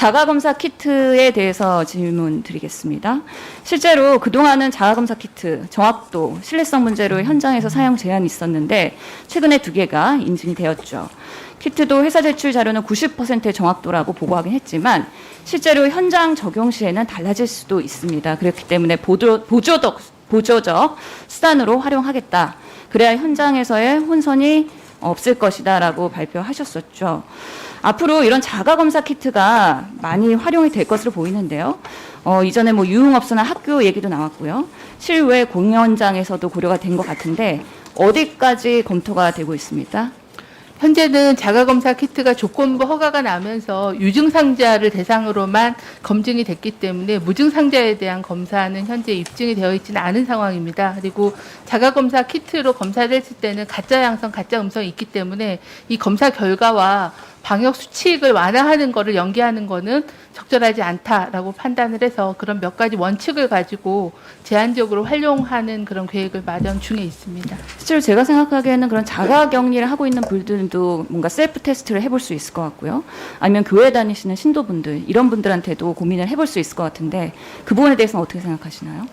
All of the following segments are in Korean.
자가검사 키트에 대해서 질문 드리겠습니다. 실제로 그동안은 자가검사 키트, 정확도, 신뢰성 문제로 현장에서 사용 제한이 있었는데 최근에 두 개가 인증이 되었죠. 키트도 회사 제출 자료는 90%의 정확도라고 보고하긴 했지만 실제로 현장 적용 시에는 달라질 수도 있습니다. 그렇기 때문에 보조, 보조적, 보조적 수단으로 활용하겠다. 그래야 현장에서의 혼선이 없을 것이다라고 발표하셨었죠. 앞으로 이런 자가 검사 키트가 많이 활용이 될 것으로 보이는데요. 어, 이전에 뭐 유흥업소나 학교 얘기도 나왔고요. 실외 공연장에서도 고려가 된 것 같은데 어디까지 검토가 되고 있습니까? 현재는 자가검사 키트가 조건부 허가가 나면서 유증상자를 대상으로만 검증이 됐기 때문에 무증상자에 대한 검사는 현재 입증이 되어 있지는 않은 상황입니다. 그리고 자가검사 키트로 검사를 했을 때는 가짜 양성, 가짜 음성이 있기 때문에 이 검사 결과와 방역 수칙을 완화하는 것을 연계하는 것은 적절하지 않다라고 판단을 해서 그런 몇 가지 원칙을 가지고 제한적으로 활용하는 그런 계획을 마련 중에 있습니다. 실제로 제가 생각하기에는 그런 자가 격리를 하고 있는 분들도 뭔가 셀프 테스트를 해볼 수 있을 것 같고요. 아니면 교회 다니시는 신도분들 이런 분들한테도 고민을 해볼 수 있을 것 같은데 그 부분에 대해서는 어떻게 생각하시나요?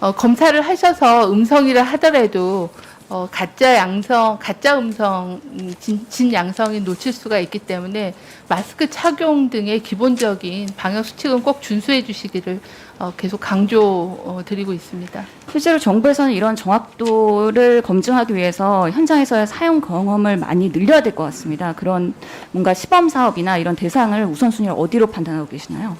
어, 검사를 하셔서 음성이라 하더라도 어, 가짜 양성, 가짜 음성, 음, 진, 진 양성이 놓칠 수가 있기 때문에 마스크 착용 등의 기본적인 방역 수칙은 꼭 준수해 주시기를 어, 계속 강조 어, 드리고 있습니다. 실제로 정부에서는 이런 정확도를 검증하기 위해서 현장에서의 사용 경험을 많이 늘려야 될 것 같습니다. 그런 뭔가 시범 사업이나 이런 대상을 우선순위를 어디로 판단하고 계시나요?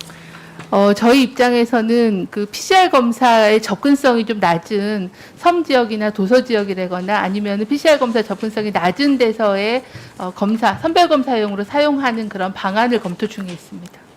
어, 저희 입장에서는 그 PCR 검사의 접근성이 좀 낮은 섬 지역이나 도서 지역이라거나 아니면 PCR 검사 접근성이 낮은 데서의 어, 검사, 선별 검사용으로 사용하는 그런 방안을 검토 중에 있습니다.